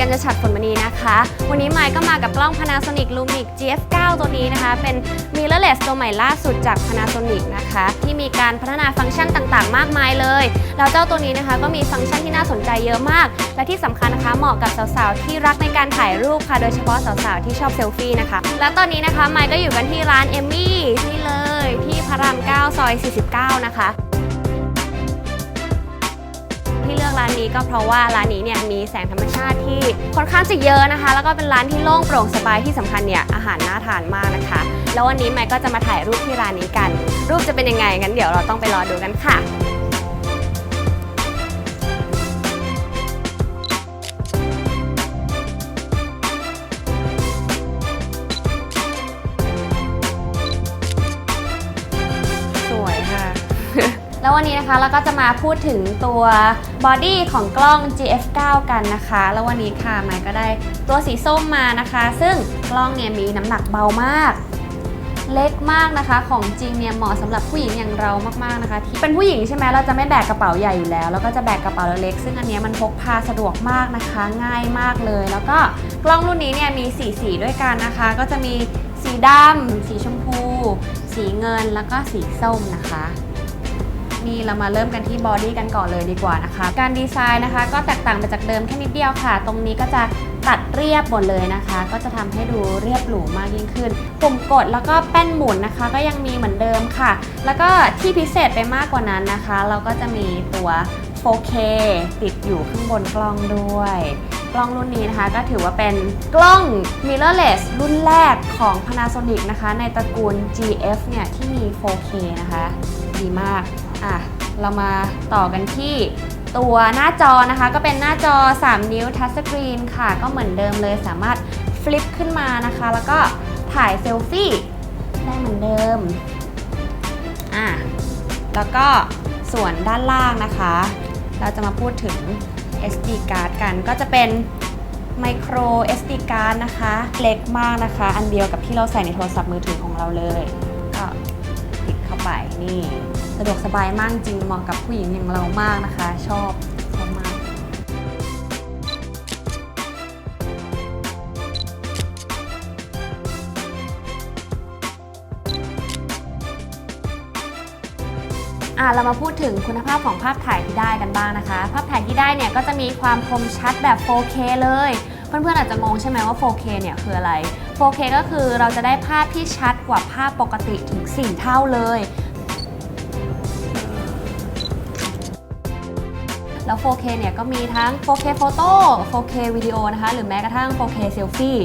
ดีค่ะไมค์กัญจฉัตรฝนมณีนะคะ วันนี้ไมค์ก็มากับกล้อง Panasonic Lumix GF9 ตัวนี้นะคะ เป็น mirrorless ตัวใหม่ล่าสุดจาก Panasonic นะคะ ที่มีการพัฒนาฟังก์ชันต่างๆ มากมายเลย แล้วเจ้าตัวนี้นะคะก็มีฟังก์ชันที่น่าสนใจเยอะมาก และที่สำคัญนะคะเหมาะกับสาวๆ ที่รักในการถ่ายรูปค่ะ โดยเฉพาะสาวๆ ที่ชอบเซลฟี่นะคะ และตอนนี้นะคะไมค์ก็อยู่กันที่ร้านเอมมี่นี่เลยที่พระราม 9 ซอย 49 นะคะ ที่เลือกร้านนี้ก็เพราะว่าร้านนี้เนี่ยมีแสงธรรมชาติที่ค่อนข้างจะเยอะนะคะ แล้วก็เป็นร้านที่โล่งโปร่งสบายที่สำคัญเนี่ยอาหารน่าทานมากนะคะ แล้ววันนี้ไมค์ก็จะมาถ่ายรูปที่ร้านนี้กัน รูปจะเป็นยังไงงั้นเดี๋ยวเราต้องไปรอดูกันค่ะ แล้ววันนี้นะคะเราก็จะมาพูดถึงตัวบอดี้ของกล้อง GF9 กันนะคะ แล้ววันนี้ค่ะไมค์ก็ได้ตัวสีส้มมานะคะ ซึ่งกล้องเนี่ยมีน้ำหนักเบามาก เล็กมากนะคะ ของจริงเนี่ยเหมาะสำหรับผู้หญิงอย่างเรามากๆนะคะที่เป็นผู้หญิงใช่ไหมเราจะไม่แบกกระเป๋าใหญ่อยู่แล้ว แล้วก็จะแบกกระเป๋าเล็กๆซึ่งอันนี้มันพกพาสะดวกมากนะคะ ง่ายมากเลย แล้วก็กล้องรุ่นนี้เนี่ยมีสีสีด้วยกันนะคะ ก็จะมีสีดำสีชมพู สีเงินแล้วก็สีส้มนะคะ นี่เรามาเริ่มกันที่บอดี้กันก่อนเลยดีกว่านะคะ การดีไซน์นะคะ ก็แตกต่างไปจากเดิมแค่นิดเดียวค่ะ ตรงนี้ก็จะตัดเรียบหมดเลยนะคะ ก็จะทำให้ดูเรียบหรูมากยิ่งขึ้น ปุ่มกดแล้วก็แป้นหมุนนะคะ ก็ยังมีเหมือนเดิมค่ะ แล้วก็ที่พิเศษไปมากกว่านั้นนะคะ เราก็จะมีตัว 4K ติดอยู่ข้างบนกล้องด้วย กล้องรุ่นนี้นะคะก็ถือว่าเป็นกล้อง mirrorless รุ่นแรกของ Panasonic นะคะ ในตระกูล GF เนี่ยที่มี 4K นะคะ ดีมาก อะเรามาต่อกันที่ตัวหน้าจอนะคะ ก็เป็นหน้าจอ 3 นิ้วทัชสกรีนค่ะ ก็เหมือนเดิมเลยสามารถฟลิปขึ้นมานะคะ แล้วก็ถ่ายเซลฟี่ได้เหมือนเดิมอะแล้วก็ส่วนด้านล่างนะคะ เราจะมาพูดถึง SD card กันก็จะเป็น micro SD card นะคะ เล็กมากนะคะ อันเดียวกับที่เราใส่ในโทรศัพท์มือถือของเราเลย ก็ติดเข้าไปนี่ สะดวกสบายมากจริงเหมาะกับผู้หญิงอย่างเรามากนะคะ ชอบชอบมาก อะเรามาพูดถึงคุณภาพของภาพถ่ายที่ได้กันบ้างนะคะ ภาพถ่ายที่ได้เนี่ยก็จะมีความคมชัดแบบ 4K เลย เพื่อนๆอาจจะงงใช่ไหมว่า 4K เนี่ยคืออะไร 4K ก็คือเราจะได้ภาพที่ชัดกว่าภาพปกติถึง 4 เท่าเลย แล้ว 4K เนี่ยก็มีทั้ง 4K โฟโต้ 4K วิดีโอนะคะ หรือแม้กระทั่ง 4K เซลฟี่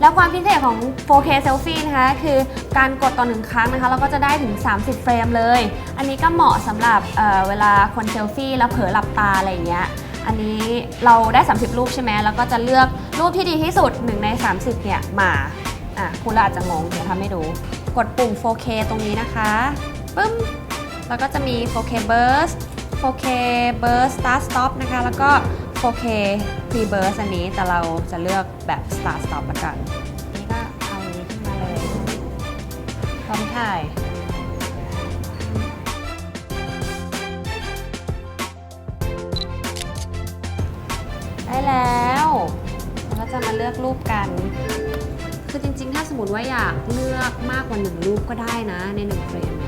แล้วความพิเศษของ 4K เซลฟี่นะคะ คือการกดต่อหนึ่งครั้งนะคะ เราก็จะได้ถึง 30 เฟรมเลย อันนี้ก็เหมาะสำหรับเเวลาคนเซลฟี่แล้วเผลอหลับตาอะไรอย่างเงี้ย อันนี้เราได้ 30 รูปใช่ไหมแล้วก็จะเลือกรูปที่ดีที่สุด 1 ใน 30 เนี่ย มา อะคุณอาจจะงงเดี๋ยวทำให้ดู กดปุ่ม 4K ตรงนี้นะคะ ปึ้ม แล้วก็จะมี 4K burst 4K burst start stop นะคะ แล้วก็ 4K pre burst อันนี้ แต่เราจะเลือกแบบ start stop ละกัน นี่ก็เอาอันนี้ขึ้นมาเลยพร้อมถ่ายได้แล้วเราก็จะมาเลือกรูปกัน คือจริงๆ ถ้าสมมติว่าอยากเลือกมากกว่าหนึ่งรูปก็ได้นะในหนึ่งเฟรม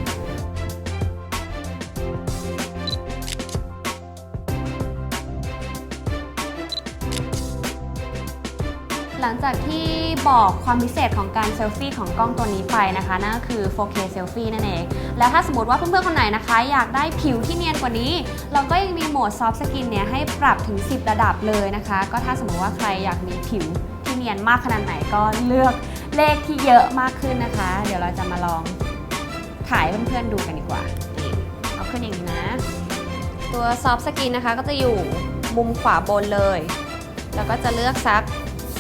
หลังจากที่บอกความพิเศษของการเซลฟี่ของกล้องตัวนี้ไปนะคะนั่นก็คือ 4K เซลฟี่นั่นเอง แล้วถ้าสมมติว่าเพื่อนๆคนไหนนะคะ อยากได้ผิวที่เนียนกว่านี้ เราก็ยังมีโหมด Soft Skin เนี่ยให้ปรับถึง 10 ระดับเลยนะคะ ก็ถ้าสมมติว่าใครอยากมีผิวที่เนียนมากขนาดไหนก็เลือกเลขที่เยอะมากขึ้นนะคะ เดี๋ยวเราจะมาลองถ่ายเพื่อนๆดูกันดีกว่าเอาขึ้นอย่างนี้นะ ตัว Soft Skin นนะคะก็จะอยู่มุมขวาบนเลย แล้วก็จะเลือกสัก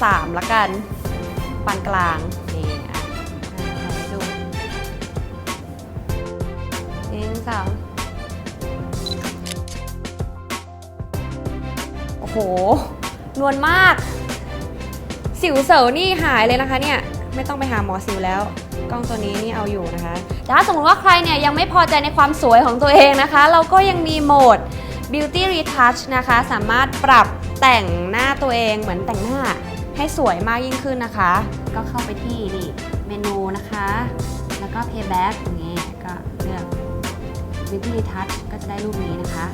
3ละกัน ปานกลางนี่อะอะดูหนึ่งสองโอ้โห นวลมาก สิวเสานี่หายเลยนะคะเนี่ย ไม่ต้องไปหาหมอสิวแล้ว กล้องตัวนี้นี่เอาอยู่นะคะ แต่ถ้าสมมติว่าใครเนี่ยยังไม่พอใจในความสวยของตัวเองนะคะ เราก็ยังมีโหมด Beauty Retouch นะคะ สามารถปรับแต่งหน้าตัวเองเหมือนแต่งหน้า ให้สวยมากยิ่งขึ้นนะคะ ก็เข้าไปที่นี่เมนูนะคะ แล้วก็ Payback อย่างนี้ก็เลือก Beauty touch ก็จะได้รูปนี้นะคะ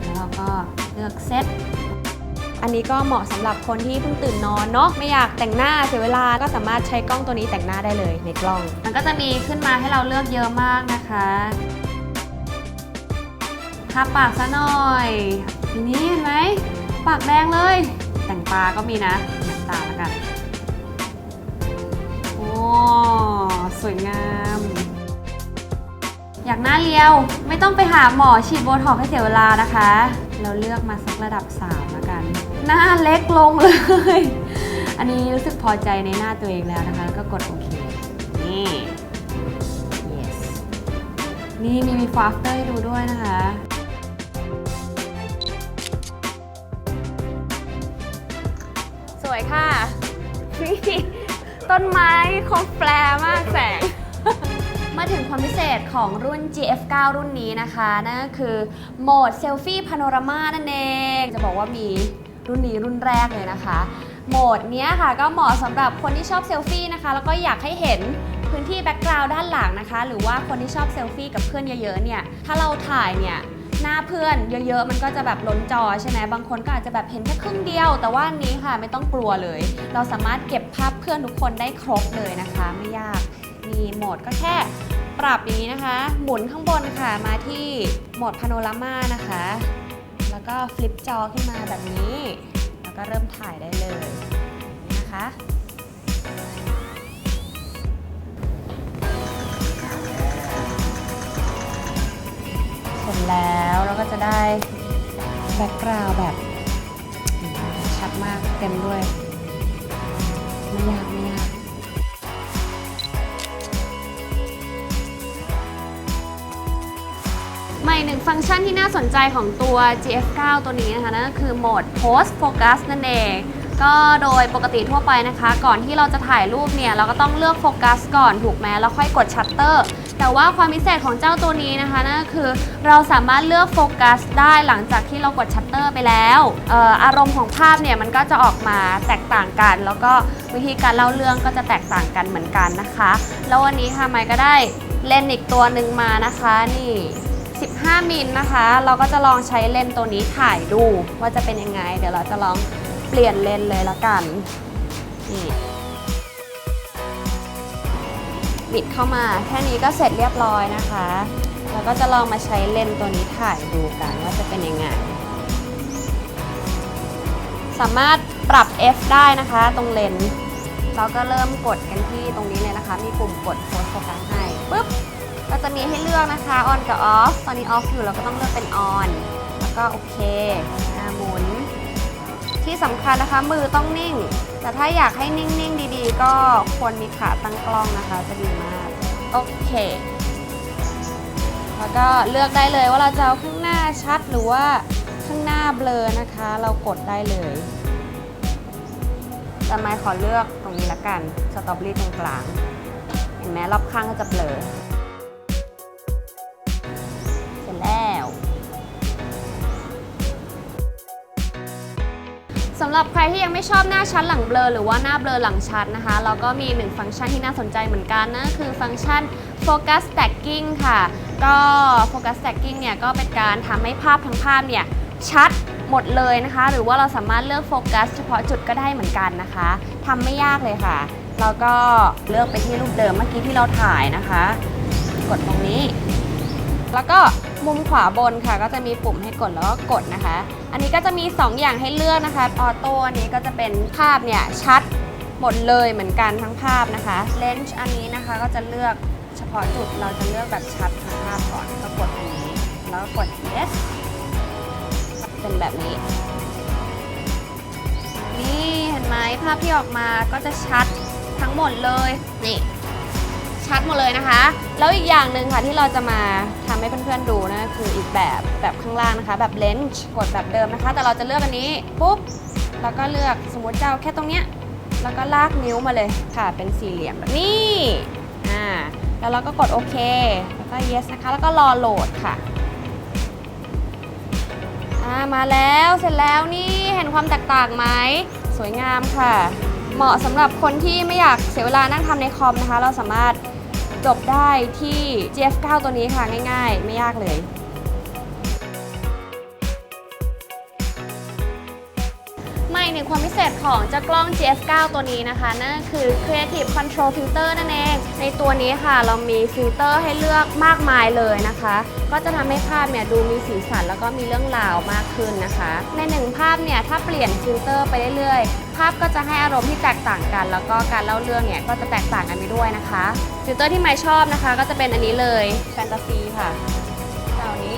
แล้วเราก็เลือกเซตอันนี้ก็เหมาะสำหรับคนที่เพิ่งตื่นนอนเนาะไม่อยากแต่งหน้าเสียเวลาก็สามารถใช้กล้องตัวนี้แต่งหน้าได้เลยในกล้อง มันก็จะมีขึ้นมาให้เราเลือกเยอะมากนะคะทาปากซะหน่อยทีนี้เห็นไหมปากแดงเลย แต่งตาก็มีนะ ตาแล้วกันโอ้สวยงาม อยากหน้าเรียวไม่ต้องไปหาหมอฉีดโบท็อกให้เสียเวลานะคะ เราเลือกมาสักระดับ3แล้วกัน หน้าเล็กลงเลย อันนี้รู้สึกพอใจในหน้าตัวเองแล้วนะคะ ก็กดโอเค นี่ yes นี่มีมีฟาสเตอร์ให้ดูด้วยนะคะ วยค่ะนี่ต้นไม้คมแฟร์มากแสง มาถึงความพิเศษของรุ่น GF9 รุ่นนี้นะคะ นั่นก็คือโหมดเซลฟี่พาโนรามานั่นเอง จะบอกว่ามีรุ่นนี้รุ่นแรกเลยนะคะ โหมดนี้ค่ะก็เหมาะสำหรับคนที่ชอบเซลฟี่นะคะ แล้วก็อยากให้เห็นพื้นที่แบ็กกราวด์ด้านหลังนะคะ หรือว่าคนที่ชอบเซลฟี่กับเพื่อนเยอะๆเนี่ย ถ้าเราถ่ายเนี่ย หน้าเพื่อนเยอะๆ มันก็จะแบบล้นจอใช่ไหมบางคนก็อาจจะแบบเห็นแค่ครึ่งเดียว แต่ว่านนี้ค่ะไม่ต้องกลัวเลย เราสามารถเก็บภาพเพื่อนทุกคนได้ครบเลยนะคะ ไม่ยากมีโหมดก็แค่ปรับอย่างนี้นะคะ หมุนข้างบนค่ะมาที่โหมดพาโนรามานะคะ แล้วก็ฟลิปจอขึ้นมาแบบนี้ แล้วก็เริ่มถ่ายได้เลยนะคะ เสร็จแล้วเราก็จะได้แบ็กกราวแบบชัดมากเต็มด้วยไม่ยากไม่ยากใหม่หนึ่งฟังก์ชันที่น่าสนใจของตัว GF9 ตัวนี้นะคะนั่นก็คือโหมด Post Focus นั่นเอง ก็โดยปกติทั่วไปนะคะ ก่อนที่เราจะถ่ายรูปเนี่ย เราก็ต้องเลือกโฟกัสก่อนถูกไหมแล้วค่อยกดชัตเตอร์ แต่ว่าความพิเศษของเจ้าตัวนี้นะคะนั่นก็คือเราสามารถเลือกโฟกัสได้หลังจากที่เรากดชัตเตอร์ไปแล้วอออารมณ์ของภาพเนี่ยมันก็จะออกมาแตกต่างกัน แล้วก็วิธีการเล่าเรื่องก็จะแตกต่างกันเหมือนกันนะคะ แล้ววันนี้ค่ะไมค์ก็ได้เลนส์อีกตัวหนึ่งมานะคะนี่ 15 มิลนะคะ เราก็จะลองใช้เลนส์ตัวนี้ถ่ายดูว่าจะเป็นยังไง เดี๋ยวเราจะลองเปลี่ยนเลนส์เลยละกันนี่ บิดเข้ามาแค่นี้ก็เสร็จเรียบร้อยนะคะ แล้วก็จะลองมาใช้เลนส์ตัวนี้ถ่ายดูกันว่าจะเป็นยังไง สามารถปรับ f ได้นะคะตรงเลนส์เราก็เริ่มกดกันที่ตรงนี้เลยนะคะ มีปุ่มกดโพสโฟกัสให้ปุ๊บก็จะมีให้เลือกนะคะ on กับ off ตอนนี้ off อยู่เราก็ต้องเลือกเป็น on แล้วก็โอเคหมุน ที่สำคัญนะคะมือต้องนิ่ง แต่ถ้าอยากให้นิ่งๆดีๆ ก็ควรมีขาตั้งกล้องนะคะจะดีมาก โอเค แล้วก็เลือกได้เลยว่าเราจะเอาข้างหน้าชัดหรือว่าข้างหน้าเบลอนะคะ เรากดได้เลยแต่ไม่ขอเลือกตรงนี้ละกันสตรอเบอรี่ตรงกลางเห็นไหมรอบข้างก็จะเบลอ หรับใครที่ยังไม่ชอบหน้าชัดหลังเบลอหรือว่าหน้าเบลอหลังชัดนะคะเราก็มีหนึ่งฟังก์ชันที่น่าสนใจเหมือนกันนั่นคือฟังก์ชัน Focus Stacking ค่ะ ก็ Focus Stacking เนี่ยก็เป็นการทำให้ภาพทั้งภาพเนี่ยชัดหมดเลยนะคะ หรือว่าเราสามารถเลือกโฟกัสเฉพาะจุดก็ได้เหมือนกันนะคะทำไม่ยากเลยค่ะแล้วก็เลือกไปที่รูปเดิมเมื่อกี้ที่เราถ่ายนะคะ กดตรงนี้ แล้วก็ มุมขวาบนค่ะ ก็จะมีปุ่มให้กดแล้วก็กดนะคะ อันนี้ก็จะมี 2 อย่างให้เลือกนะคะ ออโต้อันนี้ก็จะเป็นภาพเนี่ยชัดหมดเลยเหมือนกันทั้งภาพนะคะเลนส์อันนี้นะคะก็จะเลือกเฉพาะจุดเราจะเลือกแบบชัดทั้งภาพก่อนก็กดอันนี้ แล้วก็กด yes เป็นแบบนี้ นี่เห็นไหมภาพที่ออกมาก็จะชัดทั้งหมดเลยนี่ ชัดหมดเลยนะคะ แล้วอีกอย่างหนึ่งค่ะที่เราจะมาทำให้เพื่อนๆดูนะคืออีกแบบแบบข้างล่างนะคะ แบบเลนส์กดแบบเดิมนะคะ แต่เราจะเลือกอันนี้ปุ๊บแล้วก็เลือกสมมติจะเอาแค่ตรงเนี้ยแล้วก็ลากนิ้วมาเลยค่ะเป็นสี่เหลี่ยมแบบนี้อ่าแล้วเราก็กดโอเคแล้วก็ yes นะคะ แล้วก็รอโหลดค่ะอ่ามาแล้วเสร็จแล้วนี่เห็นความแตกต่างไหมสวยงามค่ะ เหมาะสำหรับคนที่ไม่อยากเสียเวลานั่งทำในคอมนะคะ เราสามารถ จบได้ที่ GF9 ตัวนี้ค่ะง่าย ๆ ไม่ยากเลย หนึ่งความพิเศษของเจ้ากล้อง GF9 ตัวนี้นะคะ นั่นคือ Creative Control Filter นั่นเอง ในตัวนี้ค่ะ เรามีฟิลเตอร์ให้เลือกมากมายเลยนะคะ ก็จะทำให้ภาพเนี่ยดูมีสีสันแล้วก็มีเรื่องราวมากขึ้นนะคะ ในหนึ่งภาพเนี่ยถ้าเปลี่ยนฟิลเตอร์ไปเรื่อยๆ ภาพก็จะให้อารมณ์ที่แตกต่างกัน แล้วก็การเล่าเรื่องเนี่ยก็จะแตกต่างกันไปด้วยนะคะฟิลเตอร์ที่ไม่ชอบนะคะ ก็จะเป็นอันนี้เลยแฟนตาซีค่ะเจ้านี้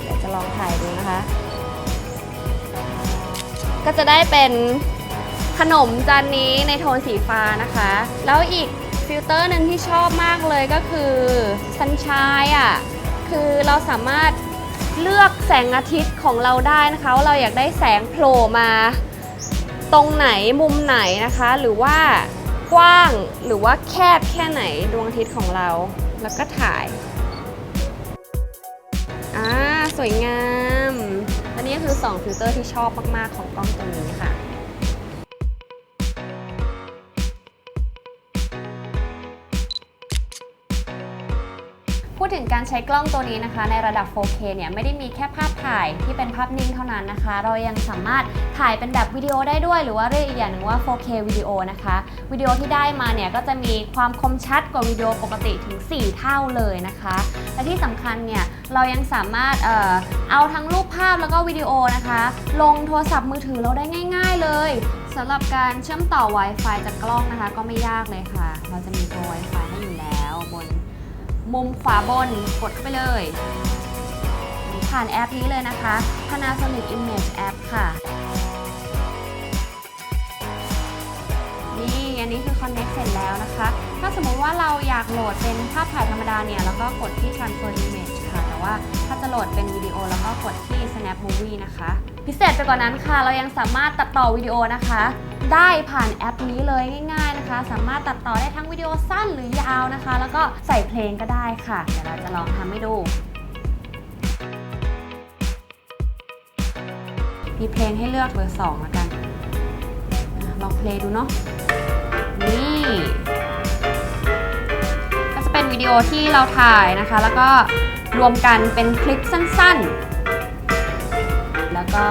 เดี๋ยวจะลองถ่ายดูนะคะ ก็จะได้เป็นขนมจานนี้ในโทนสีฟ้านะคะ แล้วอีกฟิลเตอร์หนึ่งที่ชอบมากเลยก็คือซันชายอะคือเราสามารถเลือกแสงอาทิตย์ของเราได้นะคะว่าเราอยากได้แสงโผล่มา ตรงไหนมุมไหนนะคะ หรือว่ากว้างหรือว่าแคบแค่ไหนดวงอาทิตย์ของเรา แล้วก็ถ่ายอ่าสวยงาม นี่ก็คือ 2 ฟิลเตอร์ที่ชอบมาก ๆ ของกล้องตัวนี้ค่ะ พูดถึงการใช้กล้องตัวนี้นะคะ ในระดับ 4K เนี่ยไม่ได้มีแค่ภาพถ่ายที่เป็นภาพนิ่งเท่านั้นนะคะ เรายังสามารถถ่ายเป็นแบบวิดีโอได้ด้วย หรือว่าเรียกอีกอย่างหนึงว่า 4K วิดีโอนะคะวิดีโอที่ได้มาเนี่ยก็จะมีความคมชัดกว่าวิดีโอปกติถึง 4 เท่าเลยนะคะ และที่สำคัญเนี่ยเรายังสามารถเอ่อเอาทั้งรูปภาพแล้วก็วิดีโอนะคะ ลงโทรศัพท์มือถือเราได้ง่าย ๆเลยสำหรับการเชื่อมต่อ Wi-Fi จากกล้องนะคะ ก็ไม่ยากเลยค่ะ เราจะมีตัว Wi-Fi ให้อยู่แล้วบน มุมขวาบนกดเข้าไปเลย ผ่านแอปนี้เลยนะคะ Panasonic Image App ค่ะ นี่อันนี้คือ Connect เสร็จแล้วนะคะ ถ้าสมมติว่าเราอยากโหลดเป็นภาพถ่ายธรรมดาเนี่ย แล้วก็กดที่ Transfer Image ค่ะ แต่ว่าถ้าจะโหลดเป็นวิดีโอแล้วก็กดที่ Snap Movie นะคะ พิเศษไปกว่านั้นค่ะ เรายังสามารถตัดต่อวิดีโอนะคะ ได้ผ่านแอปนี้เลยง่าย ๆนะคะ สามารถตัดต่อได้ทั้งวิดีโอสั้นหรือยาวนะคะ แล้วก็ใส่เพลงก็ได้ค่ะ เดี๋ยวเราจะลองทำให้ดู มีเพลงให้เลือกเบอร์สองแล้วกัน ลองเพลงดูเนาะ นี่ก็จะเป็นวิดีโอที่เราถ่ายนะคะ แล้วก็รวมกันเป็นคลิปสั้น ๆ ก็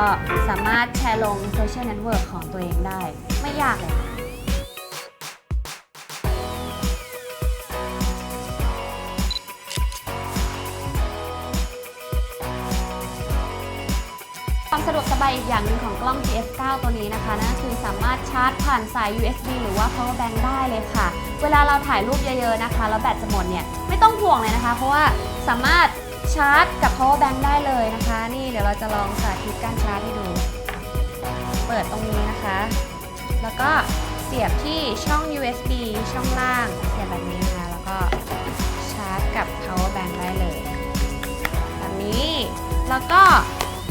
สามารถแชร์ลงโซเชียลเน็ตเวิร์กของตัวเองได้ ไม่ยากเลยค่ะความสะดวกสบายอีกอย่างหนึ่งของกล้อง GF9 ตัวนี้นะคะนั่นคือสามารถชาร์จผ่านสาย USB หรือว่า power bank ได้เลยค่ะ เวลาเราถ่ายรูปเยอะๆนะคะ แล้วแบตจะหมดเนี่ย ไม่ต้องห่วงเลยนะคะ เพราะว่าสามารถ ชาร์จกับ power bank ได้เลยนะคะ นี่เดี๋ยวเราจะลองสาธิตการชาร์จให้ดู เปิดตรงนี้นะคะ แล้วก็เสียบที่ช่อง USB ช่องล่างเสียบแบบนี้นะคะแล้วก็ชาร์จกับ power bank ได้เลย แบบนี้แล้วก็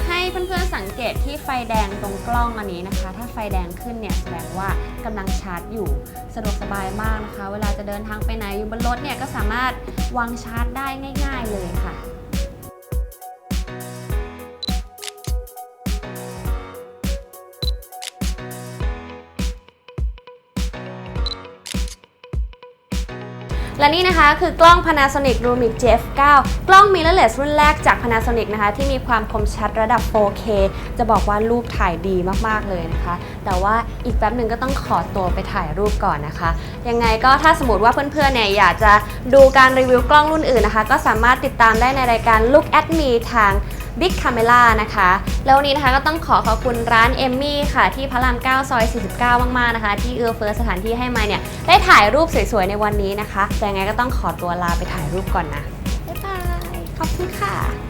ให้เพื่อนๆสังเกตที่ไฟแดงตรงกล้องอันนี้นะคะ ถ้าไฟแดงขึ้นเนี่ยแสดงว่ากำลังชาร์จอยู่สะดวกสบายมากนะคะ เวลาจะเดินทางไปไหนอยู่บนรถเนี่ยก็สามารถวางชาร์จได้ง่าย ๆเลยค่ะ และนี่นะคะคือกล้อง Panasonic Lumix GF9 กล้อง mirrorless รุ่นแรกจาก Panasonic นะคะ ที่มีความคมชัดระดับ 4K จะบอกว่ารูปถ่ายดีมาก ๆ เลยนะคะ แต่ว่าอีกแป๊บหนึ่งก็ต้องขอตัวไปถ่ายรูปก่อนนะคะ ยังไงก็ถ้าสมมติว่าเพื่อนๆเนี่ยอยากจะดูการรีวิวกล้องรุ่นอื่นนะคะ ก็สามารถติดตามได้ในรายการ Look at Me ทาง Big Camera นะคะ แล้ววันนี้นะคะก็ต้องขอขอบคุณร้านเอมมี่ค่ะ ที่พระราม 9 ซอย 49 มาก ๆ นะคะ ที่เอื้อเฟื้อสถานที่ให้มาเนี่ย ได้ถ่ายรูปสวย ๆ ในวันนี้นะคะ แต่ยังไงก็ต้องขอตัวลาไปถ่ายรูปก่อนนะ บ๊ายบาย ขอบคุณค่ะ